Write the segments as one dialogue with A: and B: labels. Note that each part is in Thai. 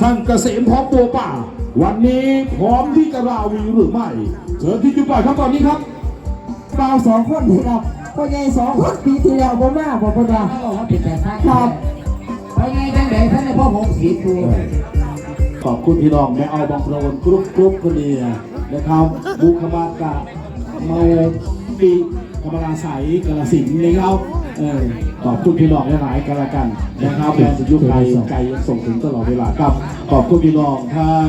A: ช่างเกษมพร้อมตัวป่า วันนี้พร้อมที่จะราวีหรือไม่เชิญที่จุดปล่อยครับตอนนี้ครับ
B: เปล่าสองคนนี่ครับพ่อใหญ่สองคนปีที่แล้วบ่มาบ่พอดา
C: เขาบอกว่าเป็นแต่ท่าน
B: ครับ
C: เพราะไงจังไหนท่านในพ่อหงสีดู
A: ขอบคุณพี่น้องแม่เอาบางประวนกรุ๊ปกรุ๊ปคนนี้นะครับบุคบากะเมาปีกำมะลาใสกระสินธุ์นะครับ เออขอบคุณพี่น้องหลายๆกันละกันนะครับแรงจะยุคไทยใจยังส่งถึงตลอดเวลาครับ ขอบคุณพี่น้องทาง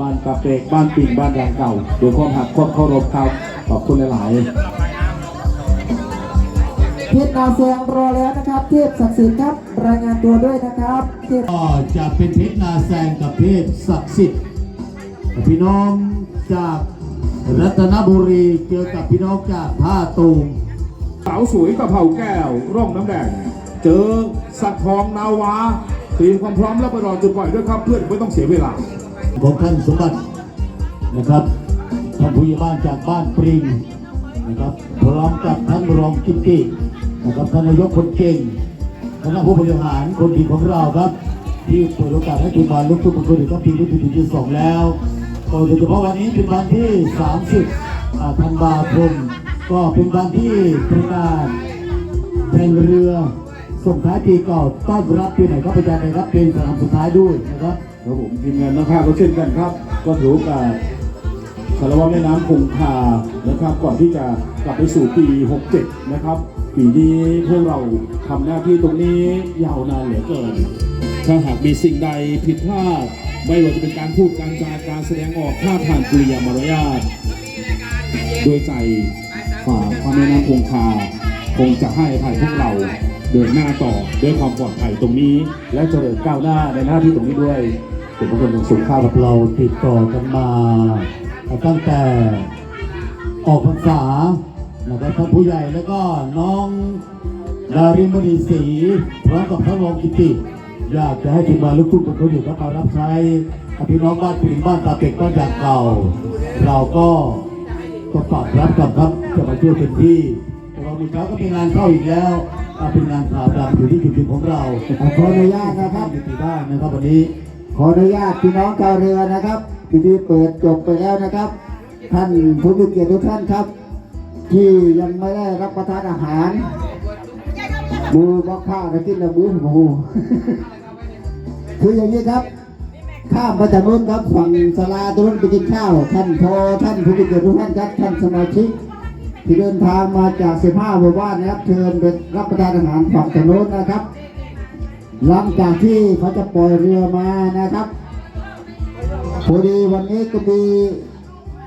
A: บ้านกาเปกบ้านปิ่งบ้านยางเก่าโดยความหักความเคารพครับขอบคุณหลายๆ
B: เพชรนาเซียงรอแล้วนะครับ เทพศักดิ์สิทธิ์ครับรายงานตัวด้วยนะครับเทพ
D: ก็จะเป็นเพชรนาแซงกับเพชรศักดิ์สิทธิ์พี่น้องจากรัตนบุรีเจอกับพี่น้องจากท่าตูม
A: สาวสวยตะเภาแก้ว ร่องน้ำแดง เจอสักทองนาวาเตรียมความพร้อมแล้วไปรอจุดปล่อยด้วยครับเพื่อนไม่ต้องเสียเวลา
D: ของท่านสมบัตินะครับท่านผู้ใหญ่บ้านจากบ้านปริงนะครับพร้อมกับท่านรองกิตตินะครับท่านนายกคนเก่งคณะผู้บริหารคนดีของเราครับ ที่เปิดโอกาสให้ทีมงานลุกทุกคนอีกครับทีมที่ถึงที่สองแล้วโดยเฉพาะวันนี้เป็นวันที่ 30ธันวาคม ก็เป็นวันที่เป็นการแข่งเรือส่งท้ายปีเก่าต้อนรับปีใหม่ครับอาจารย์นะครับเป็นสนามสุดท้ายด้วยนะครับ
A: ครับผมทีมงานนักภาคก็เช่นกันครับ ก็ถือโอกาสคารวะแม่น้ำคงคานะครับ ก่อนที่จะกลับไปสู่ปี 67 นะครับ ปีนี้พวกเราทำหน้าที่ตรงนี้ยาวนานเหลือเกิน ถ้าหากมีสิ่งใดผิดพลาดไม่ว่าจะเป็นการพูดการจาการแสดงออกท่าทางกริยามารยาทโดยใจ ระแม่น้ำคงคา คงจะให้อภัยพวกเราเดินหน้าต่อด้วยความปลอดภัยตรงนี้ และเจริญก้าวหน้าในหน้าที่ตรงนี้ด้วยเป็นพระคุณของสูงข้าว
D: กับเราติดต่อกันมา ตั้งแต่ออกพรรษานะครับท่านผู้ใหญ่แล้วก็น้องดาริมณีศรีพร้อมกับพระรองกิติอยากจะให้ทีมงานลูกทุ่งคนอยู่กับมารับใช้พี่น้องบ้านปิ่นบ้านตาเป็กบ้านจากเก่า เราก็ ก็ตอบรับกับครับจะมาช่วยเป็นที่แต่เรามีเขาก็มีงานเข้าอีกแล้วอ่าเป็นงานข่าวดังอยู่ที่จุดๆของเรา
B: ขออนุญาตนะครับ
D: อยู่ที่บ้านนะครับวันนี้
B: ขออนุญาตพี่น้องชาวเรือนะครับพิธีเปิดจบไปแล้วนะครับ ท่านผู้มีเกียรติทุกท่านครับ ที่ยังไม่ได้รับประทานอาหารบูบอกข้าวนะกินแล้วบูหมูคืออย่างนี้ครับ ข้ามไปจากนู้นครับฝั่งสลาตรงนู้นไปกินข้าว ท่านพอท่านผู้มีเกียรติทุกท่านครับท่านสมาชิกที่เดินทางมาจาก15หมู่บ้านนะครับเชิญไปรับประทานอาหารฝั่งถนนนะครับหลังจากที่เขาจะปล่อยเรือมานะครับพอดีวันนี้ก็มี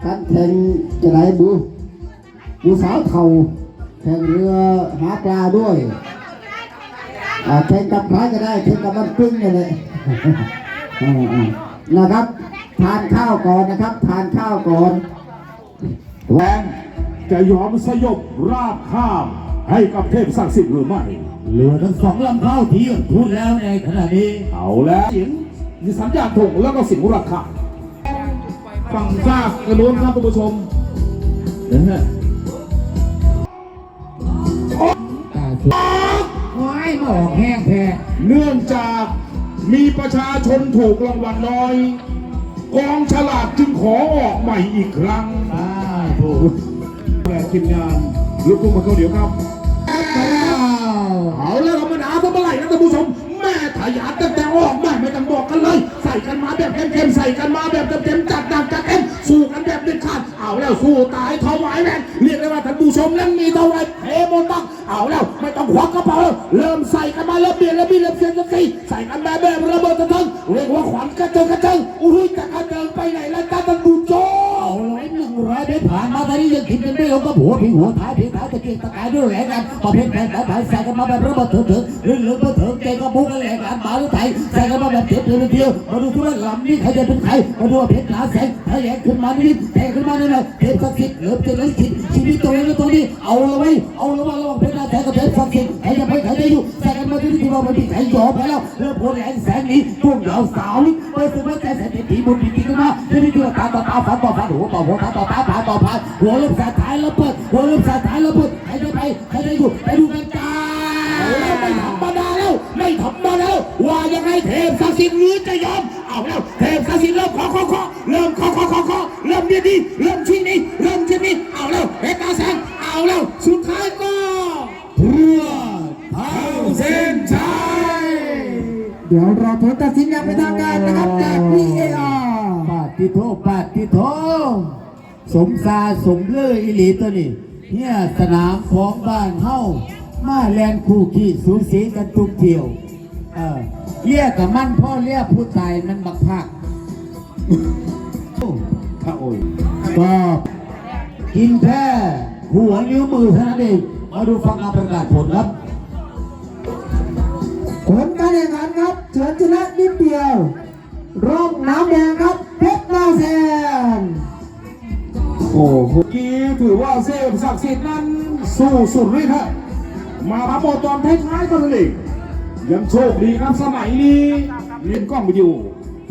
B: การแข่งจะไหนบูบูสาวเทาแข่งเรือหาปลาด้วยแข่งกับใครก็ได้แข่งกับมันปิ้งนี่แหละ นะครับ ทานข้าวก่อนนะครับ ทานข้าวก่อน
A: แรงจะยอมสยบราบข้ามให้กับเทพศักดิ์สิทธิ์หรือไม่
D: เรือทั้งสองลำเข้าที่พูดแล้วในขณะนี้
A: เอาแล้วเสียงมีสัญญาณถงแล้วก็เสียงราคาฝั่งซากกระโน้นครับท่านผู้ชมนะฮะ
C: ตาชุดว้ายมาออกแห้งแท้
A: เนื่องจาก มีประชาชนถูกรางวัลน้อย กองฉลากจึงขอออกใหม่อีกครั้ง
D: อ่าถูก
A: แรงทีมงานลูกทุ่งมาเขาเดี๋ยวครับ
C: อ้าว
A: เอาแล้วธรรมดาทำอะไรนะท่านผู้ชม แม่ทายาทตั้งแต่ออกแม่ไม่ต้องบอกกันเลย ใส่กันมาแบบเข้มๆใส่กันมาแบบเต็มๆจัดหนักจัดเต็มสู้กันแบบเด็ดขาดเอาแล้วสู้ตายถวายแม่เรียกได้ว่าท่านผู้ชมนั้นมีเท่าไรเทหมดตั้งเอาแล้วไม่ต้องควักกระเป๋าแล้วเริ่มใส่กันมาเริ่มเบียดเริ่มบีเริ่มเสียนเริ่มสีใส่กันแบบ เจิงกระเจิงอุ้ยจะกระเจิงไปไหนแล้วจ้าท่านผู้ชม
D: เอาร้อยหนึ่งร้อยไมตรผ่านมาตอนนี้ยังคิดกันไม่ลงก็บหัวผีหัวท้ายผีท้ายตะเกียงตะกายด้วยแหลกกันพอเพ่งแผนแบบใส่กันมาแบบระเบิดเถิดเถิดเรื่องเรื่องเถิดเกงกระบุกกันแหลกกันมาหรือไทยใส่กันมาแบบ เจ็บเดียวเดียวมาดูที่ว่าลำนี้ใครจะเป็นใครมาดูว่าเพชรหาแสงถ้าแหลกขึ้นมานิดแทงขึ้นมาหน่อยเทพศักดิ์สิทธิ์เหลือเจ็ดเลยสิทธิ์ชีวิตตัวนี้ตัวนี้เอาละไว้เอาละว่าระหว่างเพชรหาแสงกับเพชรศักดิ์สิทธิ์ใครจะไปใครจะอยู่ใส่กันมาที่ที่ว่ามันมีใครยอมไปแล้วเริ่มโผล่แหลงแสงนี้พวกเราสาวนี่เปิดตัวใจแสนผีบุญผีกันมาที่นี่ที่ว่าตาต่อตาฝันต่อฝันหัวต่อหัวตาต่อตาผาต่อผาหัวเริ่มสายท้ายแล้วเปิดหัวเริ่มสายท้ายแล้วเปิดใครจะไปใครจะอยู่ไปดูกันจ้า
A: ยังไงเทพศักดิ์สิทธิ์
D: ริงหรือจะยอมเอาแล้วเทพศักดิ์สิทธิ์เริ่มขอขอขอเริ่มขอขอขอขอเริ่มดีดีเริ่มชี้นี้เริ่มชี้นี้เอาแล้วเพชรนาแสงเอาแล้วสุดท้ายก็เพื่อเข้าเส้นชัย
B: เดี๋ยวรอผลตัดสินอย่างเป็นทางการนะครับจาก VAR
D: ปาติโทปาติโทสมซาสมเลืออีหลีตัวนี้เนี่ยสนามของบ้านเฮามาแลนคู่ขี้สูสีกันทุกเที่ยว เออ เรียกกับมันพ่อเรียกผู้ตายมันบักพัก
A: ข้าโอย
D: ก็กินแค่หัวนิ้วมือเท่านั้นเองมาดูฟังการประกาศผลครับ
B: ผลการแข่งขันครับเฉือนชนะนิดเดียวร่องน้ำแดงครับเพชรนาแซน
A: โอ้โหกี้ถือว่าเซฟศักดิ์สิทธิ์นั้นสู้สุดฤทธิ์ฮะมารับหมดตอนท้ายๆก็เลย ยังโชคดีครับสมัยนี้เรียนกล้องวิดีโอ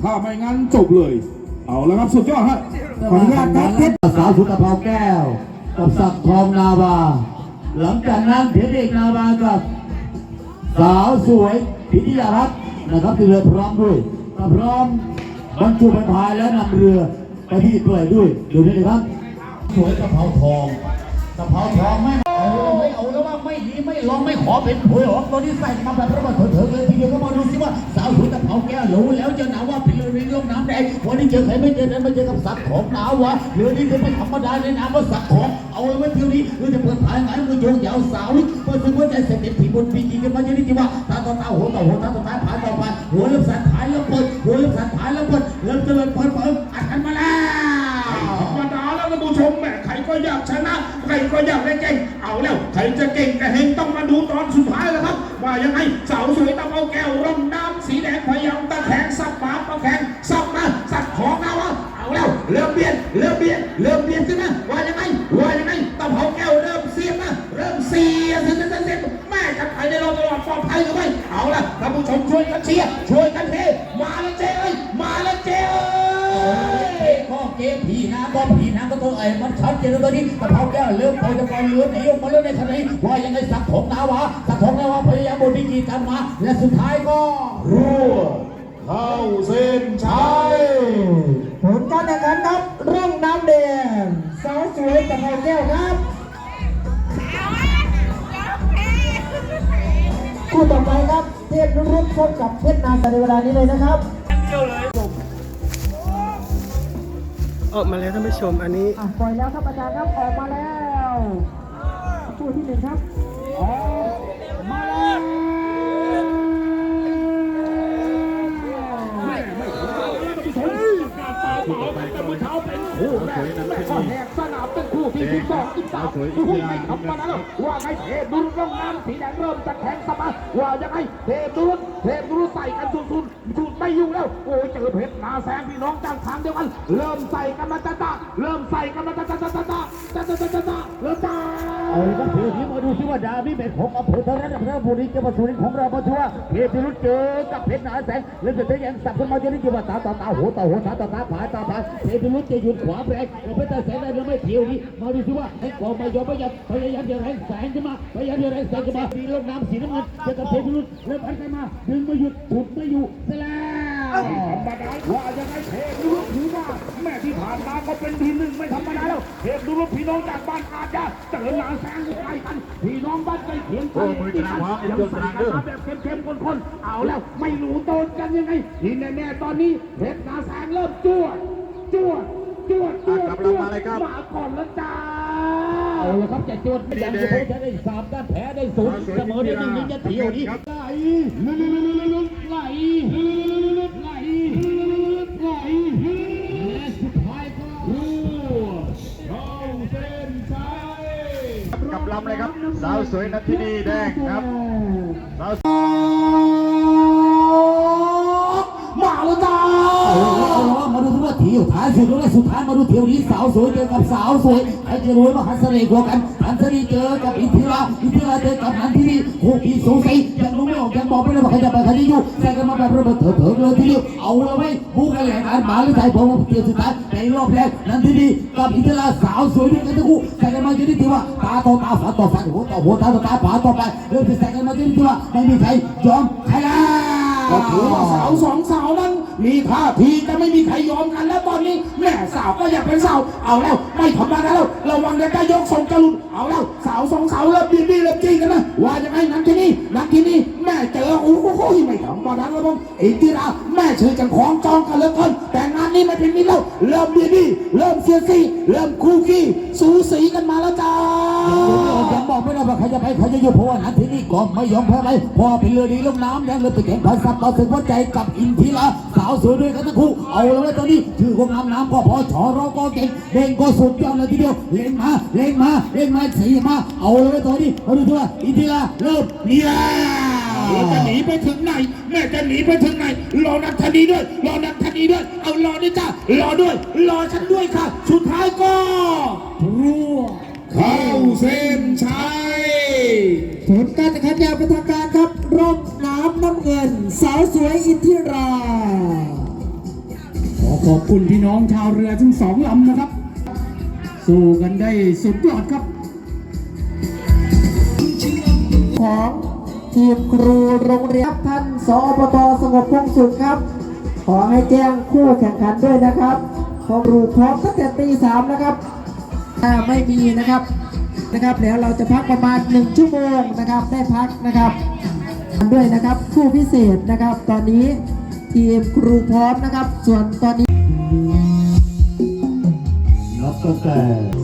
A: ถ้าไม่งั้นจบเลย เอาแล้วครับสุดยอดฮะ
B: ขออนุญาตครับเพชร
D: สาวสุตภาแก้วกับศักดิ์ทองนาวา หลังจากนั้นเพชรเอกนาวากับสาวสวยพิธิยารัตน์นะครับที่เรือพร้อมด้วยถ้าพร้อมบรรจุไปพายและนำเรือไปที่เกยด้วยดูนี่เลยครับ สวยกระเพราทองกระเพราทองไม่ ไม่เอาแล้วว่าไม่ดีไม่ลองไม่ขอเป็นหวหรอกตัวนี้ใส่มาแบบระเบิดเถิดเลยทีเดียวก็มาดูสิว่าสาวสวยกะเพราแก้วรู้แล้วจะหนาวว่าเป็นเรือในร่องน้ำแดงวันนี้เจอใครไม่เจอนั้นไม่เจอกับสัตว์ของหนาววะเรือนี้เป็นไม่ธรรมดาในน้ำว่าสัตว์ของเอาไว้เที่ยวนี้เราจะเปิดพายไงมือโยงยาวสาวนี่เปิดถึงหัวใจเสร็จเด็ดผีบนปีกีกันมาเยอะนี่ที่ว่าตาต่อตาหัวต่อหัวตาต่อตาผายต่อผายหัวเริ่มสั่นผายเริ่มเปิดหัวเริ่มสั่นผายเริ่มเปิดเริ่มเจริญเปิดเปิดอัดกันมาแล้ว
A: ชนะ ใครก็อยากได้เก่ง เอาแล้ว ใครจะเก่งแต่เฮงต้องมาดูตอนสุดท้ายแล้วครับ ว่ายังไงสาวสวยตะเภาแก้วร่มน้ำสีแดงพยายามตะแคงสับปาตะแคงสับมาสับของนะวะเอาแล้วเริ่มเบียดเริ่มเบียดเริ่มเบียดขึ้นนะว่ายังไงว่ายังไงตะเภาแก้วเริ่มเสียบนะเริ่มเสียบเสียบเสียบแม่จะไปในเราตลอดปลอดภัยหรือไม่เอาละท่านผู้ชมช่วยกันเชียร์
D: ผีน้ำก็ผีน้ำก็ตัวไอ้มันชัดเจนแล้วตอนนี้กระเพาแก้วเริ่มปอยจะปล่อยเรือหนีออกมาแล้วในขณะนี้ว่ายังไงสักของนาวาสักของนาวาพยายามบนวิธีการมา และสุดท้ายก็
A: รั่วเข้าเส้นชัย
B: ผลการแข่งขันครับร่องน้ำแดงสาวสวยตะเภาแก้วครับคู่ต่อไปครับ เทพนุรุตพบกับเพชรนาแซนในเวลานี้เลยนะครับเดียวเลย
E: ออกมาแล้วท่านผู้ชมอันนี้
B: ปล่อยแล้วครับอาจารย์ครับออกมาแล้วคู่ที่หนึ่งครับออกมาแล้ว
E: ไม่ไม่ไม่ก็แหกสนามเป็น คู่ที่สิบสองสิบสามคู่ไม่ธรรมาแล้วว่าไงเทพดุลร่องน้ำสีแดงเริ่มจะแข็งสมาว่ายังไงเทพดุลเทพดุลใส่กันสุดสุดสุดไม่ยู่แล้วโอ้ยเจอเพชรนาแสงพี่น้องจังทางเดียวกันเริ่มใส่กันมาจ้าจ้าเริ่มใส่กันมาจ้าจ้าจ้าจ้าจ้าจ้าจ้าเริ่จ้า
D: เอาละครับถือทีมาดูซิว่าดาบีเป็นของอำเภอธาราชพระบุรีจังหวัดสุรินทร์ของเรามาชัวร์เพชรพิรุธเจอกับเพชรหนาแสงเล่นเสร็จได้ยังสับขึ้นมาเจนี่จังหวัดตาต่อตาหัวต่อหัวตาต่อตาผาตาผาเพชรพิรุธจะหยุดขวาแรงเพชรตาแสงได้หรือไม่เที่ยวนี้มาดูซิว่าให้กองมายอมไม่ยอมพยายามจะแรงแสงขึ้นมาพยายามจะแรงแสงขึ้นมาสีลงน้ำสีน้ำเงินเจอกับเพชรพิรุธเริ่มพันกันมาดึงไมาหยุดถุดไม่อยู่เสร็จแล้ว
E: ธรรมดาว่ายังไงเทพดุรุถือว่าแม่ที่ผ่านมาก็เป็นทีหนึ่งไม่ธรรมดาแล้วเทพดุรุพี่น้องจากบ้านอาญาเจอหนาแซงใกล้กันพี่น้องบ้านใกล้เคียงกันยังใส่กันมาแบบเข้มๆข้นๆเอาแล้วไม่รู้โดนกันยังไงที่แน่ๆตอนนี้เพชรนาแซงเริ่มจ้วดจ้วดจ้วดจ้วดจ้วดมาก่อนแล้วจ้า
D: เอาละครับจะจวดไม่ยังจะพ้จะได้สามด้านแพ้ได้ศูนย์เสมอได้หนึ่งยิงจะเที่ยวนี้
E: ไหลไหลไหลไหลำ
F: เลยครับ สาวสวยนัทธินีแดงครับสาว
D: มาแล้วจ้ามาดูที่ว่าเที่ยวท้ายสุดแล้วสุดท้ายมาดูเที่ยวนี้สาวสวยเจอกับสาวสวยใครจะรวยมาหันเสน่ห์กว่ากันหันเสน่ห์เจอกับอินทิราอินทิราเจอกับหันที่นี่คู่อีสูสี ยังรู้ไม่ออกบอกไม่ได้ว่าใครจะไปใครจะอยู่ใส่กันมาแบบระเบิดเถิดเลยทีเดียวเอาละไว้บูกันแหลกอันมาหรือไทยผมเที่ยวสุดท้ายในรอบแรกนั้นที่นี่กับอินทิราสาวสวยด้วยกันทั้งคู่ใส่กันมาจนที่ว่าตาต่อตาฝาต่อฝาหัวต่อหัวตาต่อตาฝาต่อไปเริ่มจะใส่กันมาจนที่ว่าไม่มีใครยอมใครล้ว
A: ก็ถือว่าสาวสองสาวนั้น มีท่าทีจะไม่มีใครยอมกันแล้วตอนนี้แม่สาวก็อยากเป็นสาวเอาแล้วไม่ธรรมดาแล้วระวังจะได้ยกทรงกระลุนเอาแล้วสาวสองสาวเริ่มดีดีเริ่มจริงกันนะว่ายังไงนังที่นี่นังที่นี่ เจอโอ้โหไม่ธรรมดาแล้วผมอินทิราแม่ชื่อจังของจองกันเหลือเกินแต่งานนี้ไม่เป็นมิตรแล้วเริ่มดีดีเริ่มเสียสีเริ่มคู่ขี้สูสีกันมาแล้วจ้า
D: ยังบอกไม่ได้ว่าใครจะไปใครจะอยู่เพราะว่านัดที่นี่ก็ไม่ยอมแพ้ไปพอเป็นเรือดีลงน้ำยังเลยไปแข่งขันสับต่อสึกวัดใจกับอินทิราสาวสวยด้วยกันทั้งคู่เอาแล้วไว้ตอนนี้ชื่อของน้ำน้ำก็พอชอรอก็เก่งเด้งก็สุดยอดเลยทีเดียวเล่นมาเล่นมาเล่นมาสีมาเอาแล้วไว้ตอนนี้เอาดูตัวอินทิราเริ่มนี่แหละ
A: จะหนีไปถึงไหน แม่จะหนีไปถึงไหน รอนักธนีด้วย รอนักธนีด้วย เอารอด้วยจ้ารอด้วย รอฉันด้วยค่ะ สุดท้ายก็รั่วเข้าเส้นชัย
C: ผลการแข่งขันอย่างเป็นทางการครับร่มน้ำน้ำเงิน สาวสวยอินทิรา
A: ขอขอบคุณพี่น้องชาวเรือทั้งสองลำนะครับ สู้กันได้สุดยอดครับ
C: ของ ทีมครูโรงเรียนท่านสอบตสงบพงสุขครับ ขอให้แจ้งคู่แข่งขันด้วยนะครับขอครูพร้อมตั้งแต่ตีสามนะครับถ้าไม่มีนะครับนะครับแล้วเราจะพักประมาณ 1 ชั่วโมงนะครับได้พักนะครับด้วยนะครับคู่พิเศษนะครับ ตอนนี้ทีมครูพร้อมนะครับ ส่วนตอนนี้
D: นับตั้งแต่